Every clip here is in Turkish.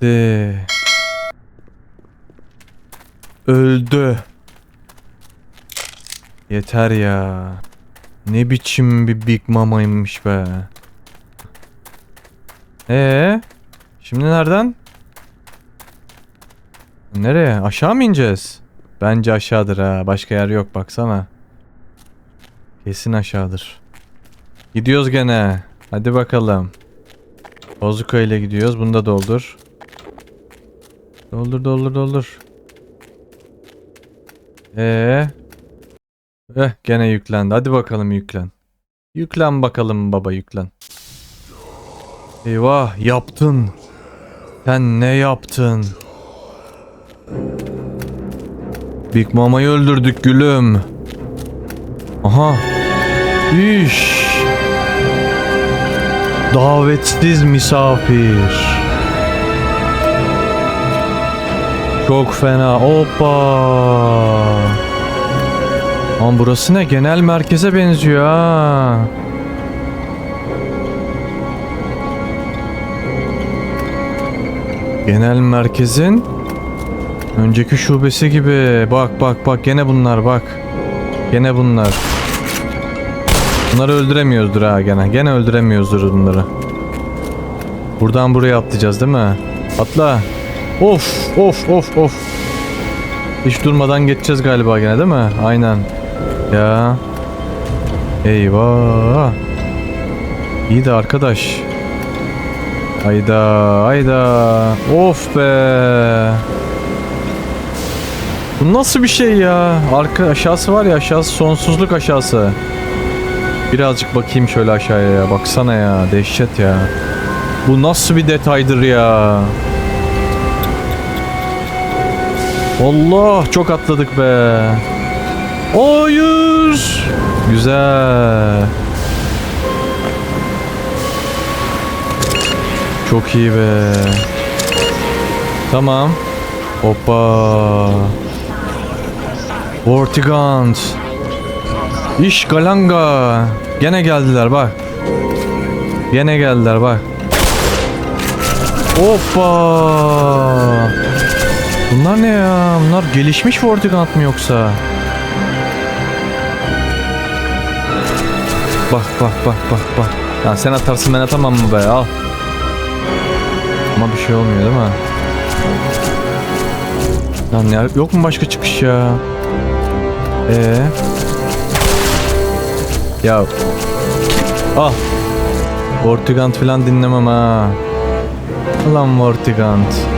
Gitti. Öldü. Yeter ya. Ne biçim bir Big Mama'ymış be. Ee? Şimdi nereden? Nereye? Aşağı mı ineceğiz? Bence aşağıdır ha. Başka yer yok baksana. Kesin aşağıdır. Gidiyoruz gene. Hadi bakalım. Bozuka ile gidiyoruz. Bunu da doldur. Doldur doldur doldur. Ee. Eh gene yüklendi. Hadi bakalım yüklen. Yüklen bakalım baba yüklen. Eyvah yaptın. Sen ne yaptın? Big Mama'yı öldürdük gülüm. Aha. İş. Davetsiz misafir. Çok fena. Hoppa. Lan burası ne? Genel merkeze benziyor ha. Genel merkezin önceki şubesi gibi. Bak bak bak gene bunlar bak. Gene bunlar. Bunları öldüremiyoruzdur ha gene. Gene öldüremiyoruzdur bunları. Buradan buraya atlayacağız değil mi? Atla. Of of of of. Hiç durmadan geçeceğiz galiba gene değil mi? Aynen. Ya. Eyvah. İyi de arkadaş. Hayda hayda. Of be. Bu nasıl bir şey ya? Arka aşağısı var ya aşağısı sonsuzluk aşağısı. Birazcık bakayım şöyle aşağıya ya. Baksana ya dehşet ya. Bu nasıl bir detaydır ya? Allah çok atladık be. Hayır. Güzel. Çok iyi be. Tamam. Hoppa. Vortigant. İş galanga. Gene geldiler bak. Gene geldiler bak. Hoppa. Bunlar ne ya? Bunlar gelişmiş Vortigant mı yoksa? Bak bak bak bak bak. Ya sen atarsın ben atamam mı be al. Ama bir şey olmuyor değil mi? Lan ya yok mu başka çıkış ya? Ee. Ya. Al. Vortigant falan dinlemem ha. Lan Vortigant.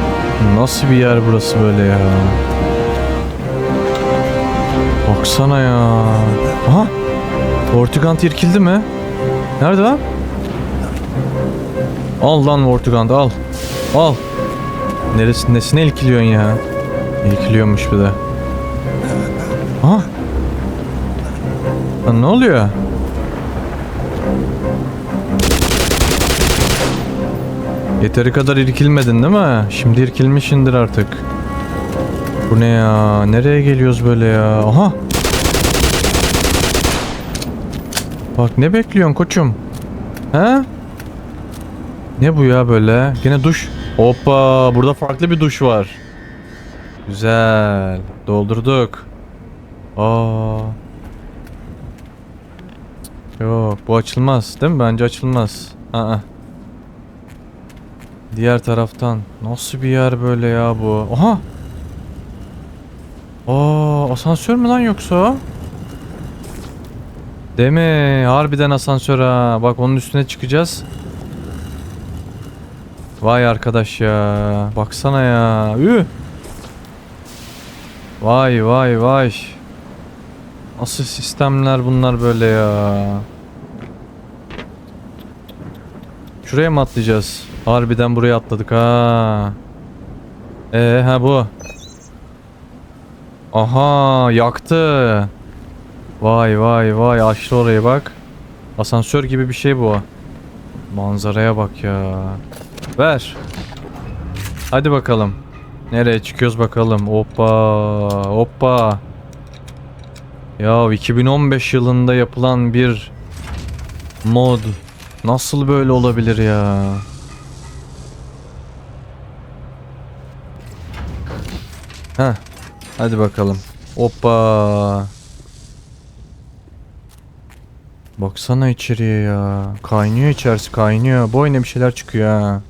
Nasıl bir yer burası böyle ya? Baksana ya. Aha. Vortigant irkildi mi? Nerede lan? Al lan Vortigant al. Al. Neresi, nesine ilkiliyorsun ya? İlkiliyormuş bir de. Aha. Lan ne oluyor? Yeteri kadar irkilmedin değil mi? Şimdi irkilmişindir artık. Bu ne ya? Nereye geliyoruz böyle ya? Aha. Bak ne bekliyorsun koçum? He? Ne bu ya böyle? Gene duş. Hoppa burada farklı bir duş var. Güzel. Doldurduk. Aa. Yok bu açılmaz değil mi? Bence açılmaz. Aa. Diğer taraftan. Nasıl bir yer böyle ya bu? Aha. Aa asansör mü lan yoksa? Değil mi? Harbiden asansör ha. Bak onun üstüne çıkacağız. Vay arkadaş ya. Baksana ya. Üh. Vay vay vay. Nasıl sistemler bunlar böyle ya? Şuraya mı atlayacağız? Harbiden buraya atladık ha. Ee ha bu. Aha yaktı. Vay vay vay açtı orayı bak. Asansör gibi bir şey bu. Manzaraya bak ya. Ver. Hadi bakalım. Nereye çıkıyoruz bakalım. Hoppa hoppa. Ya 2015 yılında yapılan bir mod nasıl böyle olabilir ya? Heh. Hadi bakalım. Hoppa. Baksana içeriye ya. Kaynıyor içerisi kaynıyor. Bu bir şeyler çıkıyor ha.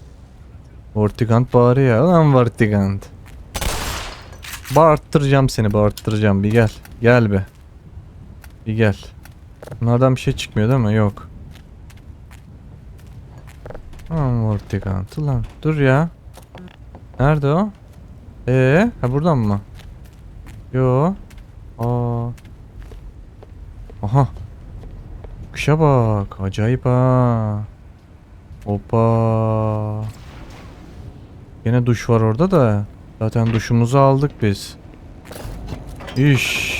Vortigant bağırıyor. Lan Vortigant. Bağırttıracağım seni bağırttıracağım. Bir gel. Gel be. Bir gel. Bunlardan bir şey çıkmıyor değil mi? Yok. Lan Vortigant. Ulan dur ya. Nerede o? Ee, ha buradan mı? Yo. Aa. Aha. Kışa bak. Acayip ha. Hoppa. Yine duş var orada da. Zaten duşumuzu aldık biz. İş.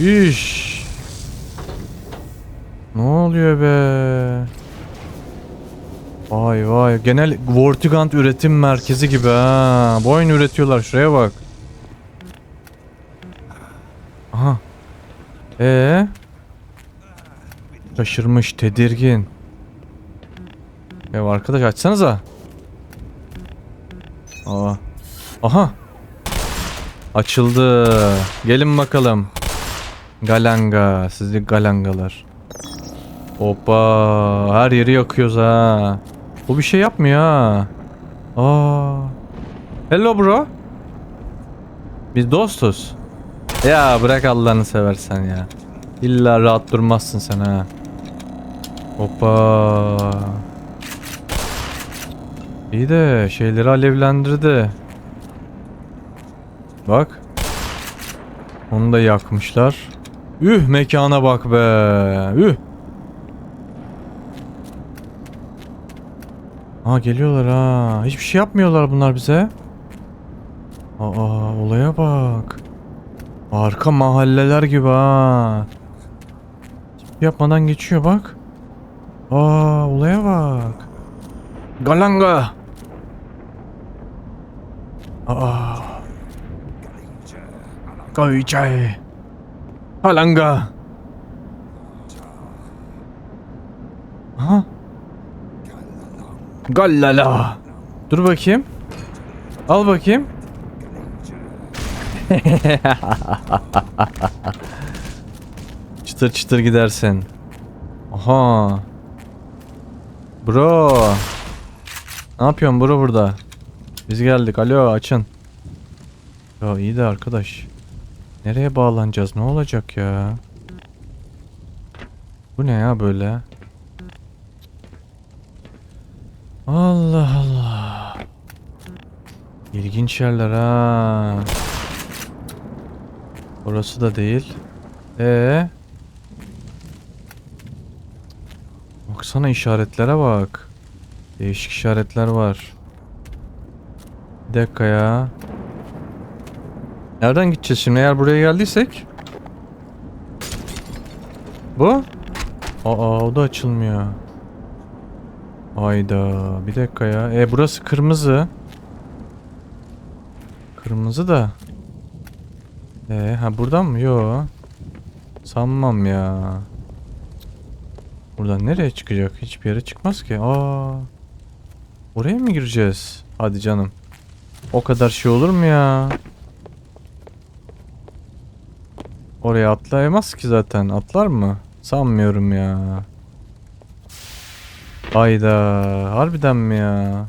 İş. Ne oluyor be? Vay vay. Genel Vortigant üretim merkezi gibi ha. Bu oyun üretiyorlar. Şuraya bak. Aha. Ee? Şaşırmış, tedirgin. Ya arkadaş açsanıza. Aa. Aha. Açıldı. Gelin bakalım. Galanga. Sizlik galangalar. Hoppa. Her yeri yakıyoruz ha. Bu bir şey yapmıyor ha. Aa. Hello bro. Biz dostuz. Ya bırak Allah'ını seversen ya. İlla rahat durmazsın sen ha. Hoppa. İyi de şeyleri alevlendirdi. Bak. Onu da yakmışlar. Üh mekana bak be. Üh. Ha geliyorlar ha. Hiçbir şey yapmıyorlar bunlar bize. Aa olaya bak. Arka mahalleler gibi ha. Hiçbir yapmadan geçiyor bak. Aa olaya bak. Galanga. Aa. Koycay. Halanga. Aha. Gallala. Dur bakayım. Al bakayım. çıtır çıtır gidersin. Aha. Bro. Ne yapıyorsun bro burada? Biz geldik. Alo açın. Ya iyi de arkadaş. Nereye bağlanacağız? Ne olacak ya? Bu ne ya böyle? Allah Allah. İlginç yerler ha. Orası da değil. Ee? Baksana işaretlere bak. Değişik işaretler var. Bir dakika ya. Nereden gideceğiz şimdi eğer buraya geldiysek? Bu? Aa o da açılmıyor. Hayda bir dakika ya. E burası kırmızı. Kırmızı da. E ha buradan mı? Yo. Sanmam ya. Buradan nereye çıkacak? Hiçbir yere çıkmaz ki. Aa. Oraya mı gireceğiz? Hadi canım. O kadar şey olur mu ya? Oraya atlayamaz ki zaten. Atlar mı? Sanmıyorum ya. Hayda. Harbiden mi ya?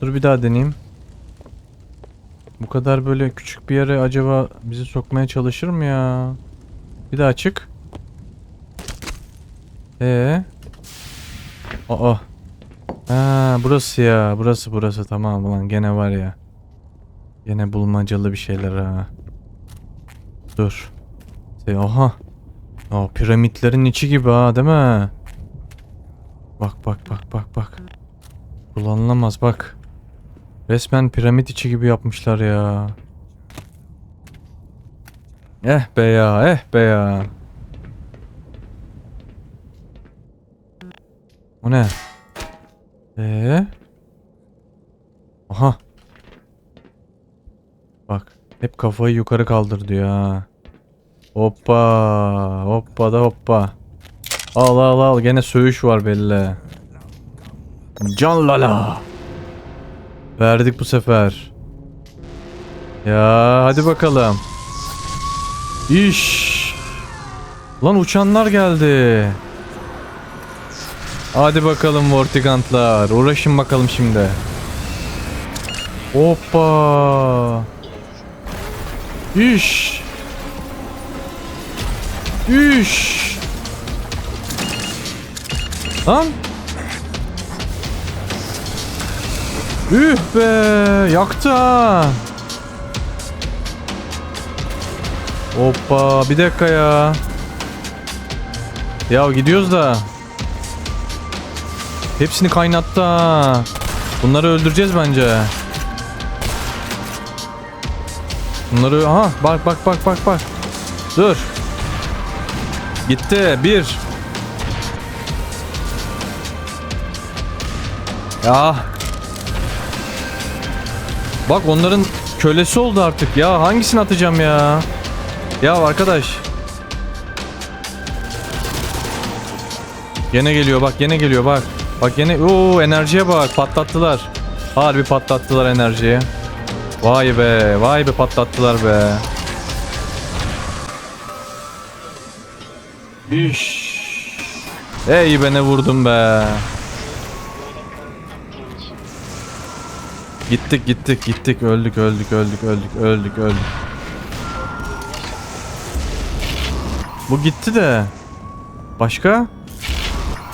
Dur bir daha deneyeyim. Bu kadar böyle küçük bir yere acaba bizi sokmaya çalışır mı ya? Bir daha çık. Ee? Aa. Ha, burası ya. Burası burası. Tamam ulan gene var ya. Gene bulmacalı bir şeyler ha. Dur. Şey, aha. Aa, piramitlerin içi gibi ha değil mi? Bak bak bak bak bak. Kullanılamaz bak. Resmen piramit içi gibi yapmışlar ya. Eh be ya, eh be ya. O ne? Ee? Aha. Bak, hep kafayı yukarı kaldır diyor ha. Hoppa, hoppa da hoppa. Al al al gene söğüş var belli. Can lala. Verdik bu sefer. Ya hadi bakalım. İş. Lan uçanlar geldi. Hadi bakalım Vortigantlar. Uğraşın bakalım şimdi. Hoppa. İş. İş. Lan. Üh be. Yaktı ha. Hoppa. Bir dakika ya. Ya gidiyoruz da. Hepsini kaynattı ha. Bunları öldüreceğiz bence. Bunları aha bak bak bak bak bak. Dur. Gitti. Bir. Ya. Bak onların kölesi oldu artık ya. Hangisini atacağım ya? Ya arkadaş. Gene geliyor bak gene geliyor bak. Bak gene Oo enerjiye bak patlattılar. Harbi patlattılar enerjiyi. Vay be vay be patlattılar be. İş. Ey be ne vurdum be. Gittik gittik gittik öldük öldük öldük öldük öldük öldük. Bu gitti de. Başka?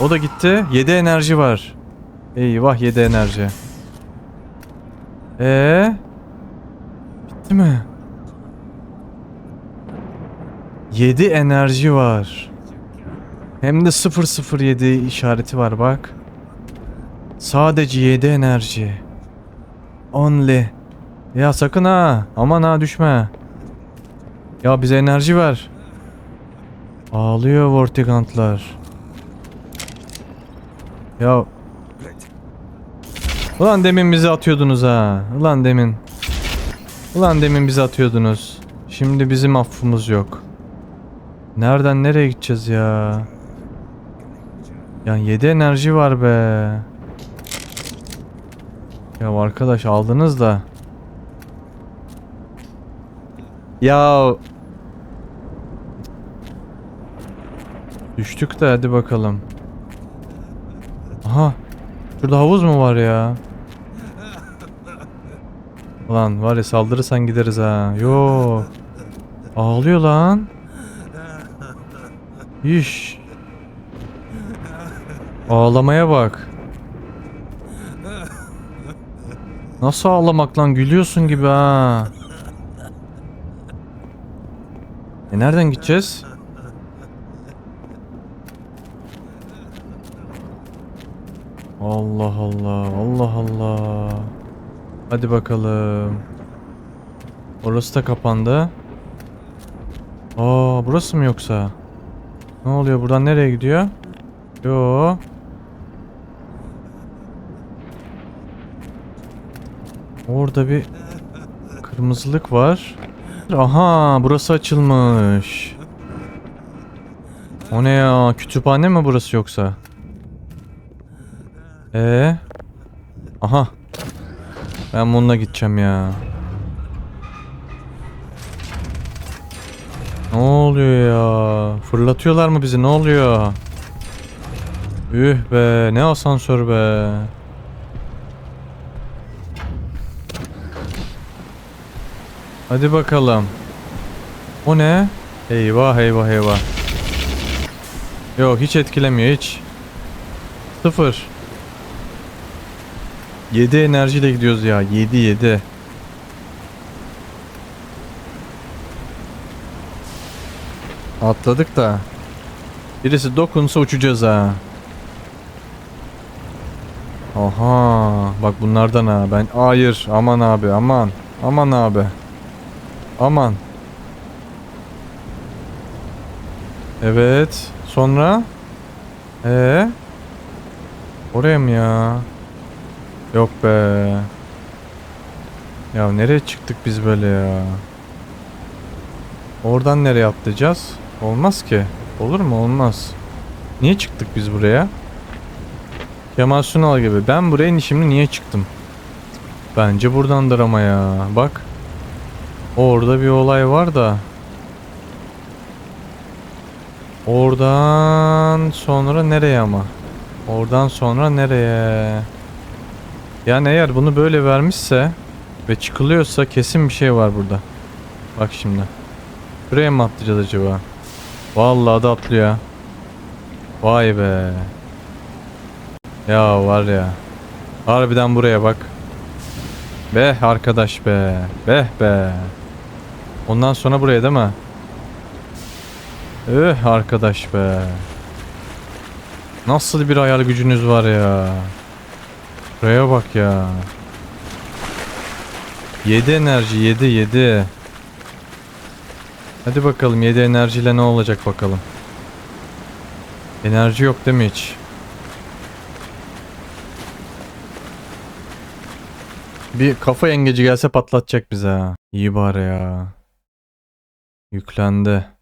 O da gitti. 7 enerji var. Eyvah 7 enerji. Ee? Bitti mi? 7 enerji var. Hem de 007 işareti var bak. Sadece 7 enerji. Only. Ya sakın ha. Aman ha düşme. Ya bize enerji ver. Ağlıyor Vortigantlar. Ya. Ulan demin bizi atıyordunuz ha. Ulan demin. Ulan demin bizi atıyordunuz. Şimdi bizim affımız yok. Nereden nereye gideceğiz ya? Yani 7 enerji var be. Ya arkadaş aldınız da. Ya Düştük de hadi bakalım. Aha. Şurada havuz mu var ya? Ulan var ya saldırırsan gideriz ha. Yo. Ağlıyor lan. İş. Ağlamaya bak. Nasıl ağlamak lan? Gülüyorsun gibi ha. E nereden gideceğiz? Allah Allah. Allah Allah. Hadi bakalım. Orası da kapandı. Aa, burası mı yoksa? Ne oluyor? Buradan nereye gidiyor? Yo. Orada bir kırmızılık var. Aha, burası açılmış. O ne ya? Kütüphane mi burası yoksa? Ee? Aha. Ben bununla gideceğim ya. Ne oluyor ya? Fırlatıyorlar mı bizi? Ne oluyor? Üh be, ne asansör be. Hadi bakalım. O ne? Eyvah eyvah eyvah. Yok hiç etkilemiyor hiç. Sıfır. 7 enerjiyle gidiyoruz ya. 7 7. Atladık da. Birisi dokunsa uçacağız ha. Aha, bak bunlardan ha. Ben hayır, aman abi, aman. Aman abi. Aman. Evet. Sonra? Ee? Oraya mı ya? Yok be. Ya nereye çıktık biz böyle ya? Oradan nereye atlayacağız? Olmaz ki. Olur mu? Olmaz. Niye çıktık biz buraya? Kemal Sunal gibi. Ben buraya şimdi niye çıktım? Bence buradandır ama ya. Bak. Orada bir olay var da. Oradan sonra nereye ama? Oradan sonra nereye? Yani eğer bunu böyle vermişse ve çıkılıyorsa kesin bir şey var burada. Bak şimdi. Buraya mı atlayacağız acaba? Vallahi da atlıyor. Vay be. Ya var ya. Harbiden buraya bak. Beh arkadaş be. Beh be. Ondan sonra buraya değil mi? Öh arkadaş be. Nasıl bir hayal gücünüz var ya. Buraya bak ya. 7 enerji 7 7. Hadi bakalım 7 enerjiyle ne olacak bakalım. Enerji yok değil mi hiç? Bir kafa yengeci gelse patlatacak bize ha. İyi bari ya. Yüklendi.